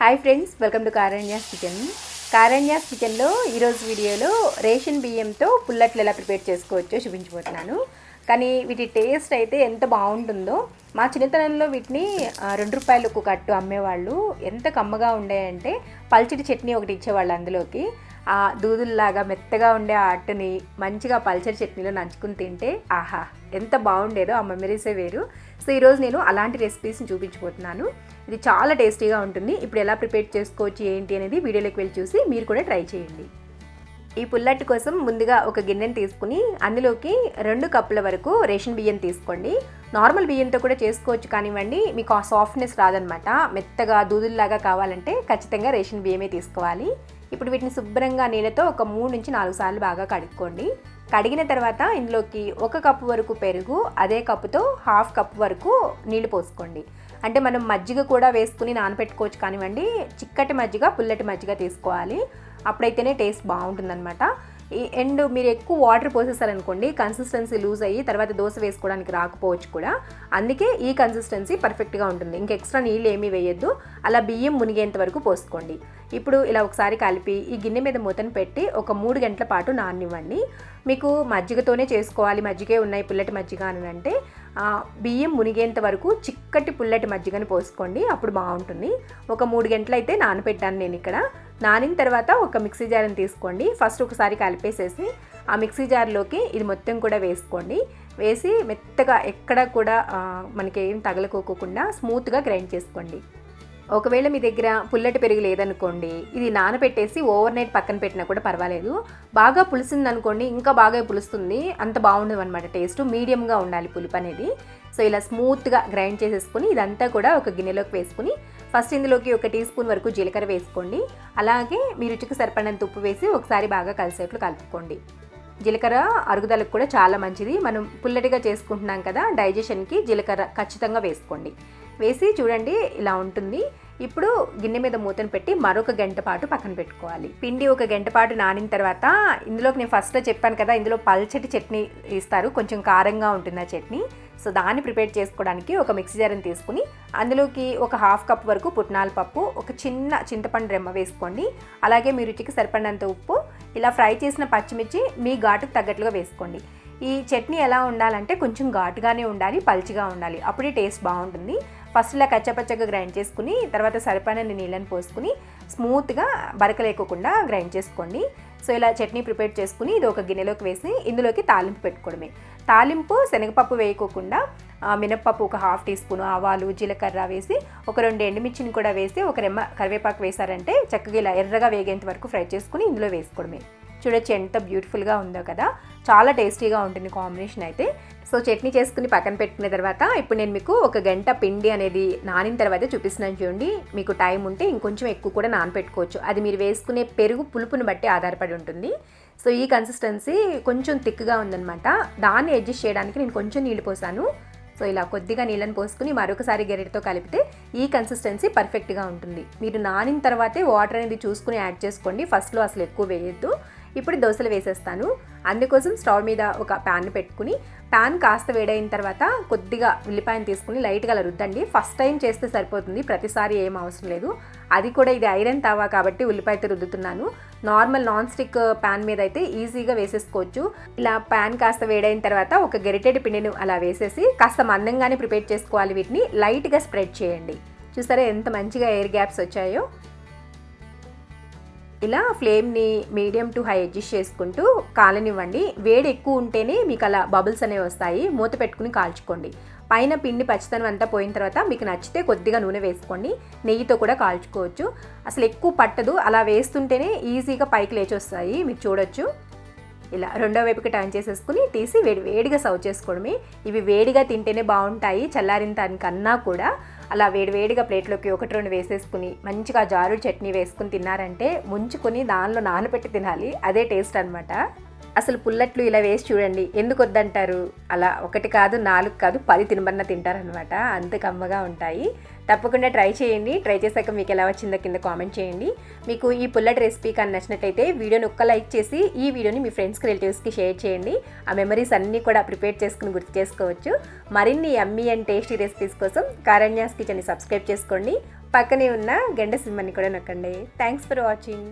Hi friends welcome to Karanya's kitchen Karanya's కిచెన్లో ఈరోజు వీడియోలో రేషన్ బియ్యంతో పుల్లట్లు ఎలా ప్రిపేర్ చేసుకోవచ్చో చూపించబోతున్నాను. కానీ వీటి టేస్ట్ అయితే ఎంత బాగుంటుందో మా చిన్నతనంలో వీటిని రెండు రూపాయలు ఒక కట్టు అమ్మేవాళ్ళు. ఎంత కమ్మగా ఉండేయంటే పల్చడి చట్నీ ఒకటి ఇచ్చేవాళ్ళు అందులోకి. ఆ దూదుల్లాగా మెత్తగా ఉండే ఆ అట్టుని మంచిగా పల్చడి చట్నీలో నంచుకుని తింటే ఆహా ఎంత బాగుండేదో ఆ మెమరీసే వేరు. సో ఈరోజు నేను అలాంటి రెసిపీస్ని చూపించబోతున్నాను. ఇది చాలా టేస్టీగా ఉంటుంది. ఇప్పుడు ఎలా ప్రిపేర్ చేసుకోవచ్చు ఏంటి అనేది వీడియోలోకి వెళ్ళి చూసి మీరు కూడా ట్రై చేయండి. ఈ పుల్లట్టు కోసం ముందుగా ఒక గిన్నెని తీసుకుని అందులోకి రెండు కప్పుల వరకు రేషన్ బియ్యం తీసుకోండి. నార్మల్ బియ్యంతో కూడా చేసుకోవచ్చు కానివ్వండి మీకు ఆ సాఫ్ట్నెస్ రాదనమాట. మెత్తగా దూదుల్లాగా కావాలంటే ఖచ్చితంగా రేషన్ బియ్యమే తీసుకోవాలి. ఇప్పుడు వీటిని శుభ్రంగా నీళ్ళతో ఒక మూడు నుంచి నాలుగు సార్లు బాగా కడుక్కోండి. కడిగిన తర్వాత ఇందులోకి ఒక కప్పు వరకు పెరుగు అదే కప్పుతో హాఫ్ కప్ వరకు నీళ్ళు పోసుకోండి. అంటే మనం మజ్జిగ కూడా వేసుకుని నానబెట్టుకోవచ్చు కానివ్వండి చిక్కటి మజ్జిగ పుల్లటి మజ్జిగ తీసుకోవాలి. అప్పుడైతేనే టేస్ట్ బాగుంటుందన్నమాట. ఈ ఎండ్ మీరు ఎక్కువ వాటర్ పోసేసారనుకోండి కన్సిస్టెన్సీ లూజ్ అయ్యి తర్వాత దోశ వేసుకోవడానికి రాకపోవచ్చు కూడా. అందుకే ఈ కన్సిస్టెన్సీ పర్ఫెక్ట్గా ఉంటుంది. ఇంక ఎక్స్ట్రా నీళ్ళు ఏమీ వేయొద్దు. అలా బియ్యం మునిగేంత వరకు పోసుకోండి. ఇప్పుడు ఇలా ఒకసారి కలిపి ఈ గిన్నె మీద మూతను పెట్టి ఒక మూడు గంటల పాటు నాననివ్వండి. మీకు మజ్జిగతోనే చేసుకోవాలి. మజ్జిగే ఉన్నాయి పుల్లటి మజ్జిగ అని అంటే బియ్యం మునిగేంత వరకు చిక్కటి పుల్లటి మజ్జిగని పోసుకోండి. అప్పుడు బాగుంటుంది. ఒక మూడు గంటలు అయితే నానబెట్టాను నేను ఇక్కడ. నానిన తర్వాత ఒక మిక్సీ జార్ని తీసుకోండి. ఫస్ట్ ఒకసారి కలిపేసేసి ఆ మిక్సీ జార్లోకి ఇది మొత్తం కూడా వేసుకోండి. వేసి మెత్తగా ఎక్కడ కూడా మనకి ఏం తగలకోకుండా స్మూత్గా గ్రైండ్ చేసుకోండి. ఒకవేళ మీ దగ్గర పుల్లటి పెరుగు లేదనుకోండి ఇది నానబెట్టేసి ఓవర్ నైట్ పక్కన పెట్టినా కూడా పర్వాలేదు. బాగా పులిసింది అనుకోండి ఇంకా బాగా పులుస్తుంది అంత బాగుండదు అనమాట టేస్ట్. మీడియంగా ఉండాలి పులుపు అనేది. సో ఇలా స్మూత్గా గ్రైండ్ చేసేసుకుని ఇదంతా కూడా ఒక గిన్నెలోకి వేసుకుని ఫస్ట్ ఇందులోకి ఒక టీ స్పూన్ వరకు జీలకర్ర వేసుకోండి. అలాగే మీ రుచికి సరిపడినంత ఉప్పు వేసి ఒకసారి బాగా కలిసేట్లు కలుపుకోండి. జీలకర్ర అరుగుదలకు కూడా చాలా మంచిది. మనం పుల్లటిగా చేసుకుంటున్నాం కదా డైజెషన్కి జీలకర్ర ఖచ్చితంగా వేసుకోండి. వేసి చూడండి ఇలా ఉంటుంది. ఇప్పుడు గిన్నె మీద మూతను పెట్టి మరొక గంట పాటు పక్కన పెట్టుకోవాలి. పిండి ఒక గంట పాటు నానిన తర్వాత ఇందులోకి నేను ఫస్ట్లో చెప్పాను కదా ఇందులో పల్చటి చట్నీ ఇస్తారు. కొంచెం కారంగా ఉంటుంది ఆ చట్నీ. సో దాన్ని ప్రిపేర్ చేసుకోవడానికి ఒక మిక్సీ జార్ని తీసుకుని అందులోకి ఒక హాఫ్ కప్ వరకు పుట్నాల పప్పు ఒక చిన్న చింతపండు రెమ్మ వేసుకోండి. అలాగే మీ రుచికి సరిపడినంత ఉప్పు ఇలా ఫ్రై చేసిన పచ్చిమిర్చి మీ ఘాటుకు తగ్గట్లుగా వేసుకోండి. ఈ చట్నీ ఎలా ఉండాలంటే కొంచెం ఘాటుగానే ఉండాలి పల్చిగా ఉండాలి. అప్పుడే టేస్ట్ బాగుంటుంది. ఫస్ట్ ఇలా కచ్చపచ్చగా గ్రైండ్ చేసుకుని తర్వాత సరిపడిన నీళ్ళని పోసుకుని స్మూత్గా బరకలేకోకుండా గ్రైండ్ చేసుకోండి. సో ఇలా చట్నీ ప్రిపేర్ చేసుకుని ఇది ఒక గిన్నెలోకి వేసి ఇందులోకి తాలింపు పెట్టుకోవడమే. తాలింపు శనగపప్పు వేయకోకుండా మినప్పప్పు ఒక హాఫ్ టీ స్పూన్ ఆవాలు జీలకర్ర వేసి ఒక రెండు ఎండుమిర్చిని కూడా వేసి ఒక రెమ్మ కరివేపాకు వేశారంటే చక్కగా ఇలా ఎర్రగా వేగేంత వరకు ఫ్రై చేసుకుని ఇందులో వేసుకోవడమే. చూడొచ్చు ఎంత బ్యూటిఫుల్గా ఉందో కదా? చాలా టేస్టీగా ఉంటుంది కాంబినేషన్ అయితే. సో చట్నీ చేసుకుని పక్కన పెట్టుకున్న తర్వాత ఇప్పుడు నేను మీకు ఒక గంట పిండి అనేది నానిన తర్వాత చూపిస్తున్నాను చూడండి. మీకు టైం ఉంటే ఇంకొంచెం ఎక్కువ కూడా నానపెట్టుకోవచ్చు. అది మీరు వేసుకునే పెరుగు పులుపుని బట్టి ఆధారపడి ఉంటుంది. సో ఈ కన్సిస్టెన్సీ కొంచెం థిక్గా ఉందన్నమాట. దాన్ని అడ్జస్ట్ చేయడానికి నేను కొంచెం నీళ్ళు పోసాను. సో ఇలా కొద్దిగా నీళ్ళని పోసుకుని మరొకసారి గెరెట్తో కలిపితే ఈ కన్సిస్టెన్సీ పర్ఫెక్ట్గా ఉంటుంది. మీరు నానిన తర్వాతే వాటర్ అనేది చూసుకుని యాడ్ చేసుకోండి. ఫస్ట్లో అసలు ఎక్కువ వేయద్దు. ఇప్పుడు దోశలు వేసేస్తాను. అందుకోసం స్టవ్ మీద ఒక ప్యాన్ పెట్టుకుని ప్యాన్ కాస్త వేడైన తర్వాత కొద్దిగా ఉల్లిపాయను తీసుకుని లైట్గా అలా రుద్దండి. ఫస్ట్ టైం చేస్తే సరిపోతుంది ప్రతిసారి ఏం అవసరం లేదు. అది కూడా ఇది ఐరన్ తావా కాబట్టి ఉల్లిపాయతో రుద్దుతున్నాను. నార్మల్ నాన్ స్టిక్ ప్యాన్ మీద అయితే ఈజీగా వేసేసుకోవచ్చు. ఇలా ప్యాన్ కాస్త వేడైన తర్వాత ఒక గెరిటెడ్ పిండిని అలా వేసేసి కాస్త మందంగానే ప్రిపేర్ చేసుకోవాలి వీటిని. లైట్గా స్ప్రెడ్ చేయండి. చూసారా ఎంత మంచిగా ఎయిర్ గ్యాప్స్ వచ్చాయో? ఇలా ఫ్లేమ్ని మీడియం టు హై అడ్జస్ట్ చేసుకుంటూ కాలనివ్వండి. వేడి ఎక్కువ ఉంటేనే మీకు అలా బబుల్స్ అనేవి వస్తాయి. మూత పెట్టుకుని కాల్చుకోండి. పైన పిండి పచ్చితనం అంతా పోయిన తర్వాత మీకు నచ్చితే కొద్దిగా నూనె వేసుకోండి. నెయ్యితో కూడా కాల్చుకోవచ్చు. అసలు ఎక్కువ పట్టదు. అలా వేస్తుంటేనే ఈజీగా పైకి లేచి వస్తాయి మీరు చూడొచ్చు. ఇలా రెండో వైపుకి టర్న్ చేసేసుకుని తీసి వేడి వేడిగా సర్వ్ చేసుకోవడమే. ఇవి వేడిగా తింటేనే బాగుంటాయి. చల్లారిన దానికన్నా కూడా అలా వేడివేడిగా ప్లేట్లోకి ఒకటి రెండు వేసేసుకుని మంచిగా జారుడు చట్నీ వేసుకుని తిన్నారంటే ముంచుకొని దానిలో నానబెట్టి తినాలి. అదే టేస్ట్ అనమాట అసలు పుల్లట్లు ఇలా వేసి చూడండి. ఎందుకు వద్దంటారు? అలా ఒకటి కాదు నాలుగు కాదు పది తినమన్నా తింటారనమాట అంత కమ్మగా ఉంటాయి. తప్పకుండా ట్రై చేయండి. ట్రై చేశాక మీకు ఎలా వచ్చిందో కింద కామెంట్ చేయండి. మీకు ఈ పుల్లటి రెసిపీ కానీ నచ్చినట్టయితే వీడియోని ఒక్క లైక్ చేసి ఈ వీడియోని మీ ఫ్రెండ్స్కి రిలేటివ్స్కి షేర్ చేయండి. ఆ మెమరీస్ అన్నీ కూడా ప్రిపేర్ చేసుకుని గుర్తు చేసుకోవచ్చు. మరిన్ని అమ్మీ అండ్ టేస్టీ రెసిపీస్ కోసం కారణ్యాస్ కిచెన్ని సబ్స్క్రైబ్ చేసుకోండి. పక్కనే ఉన్న గంట సింహాన్ని కూడా నొక్కండి. Thanks for watching.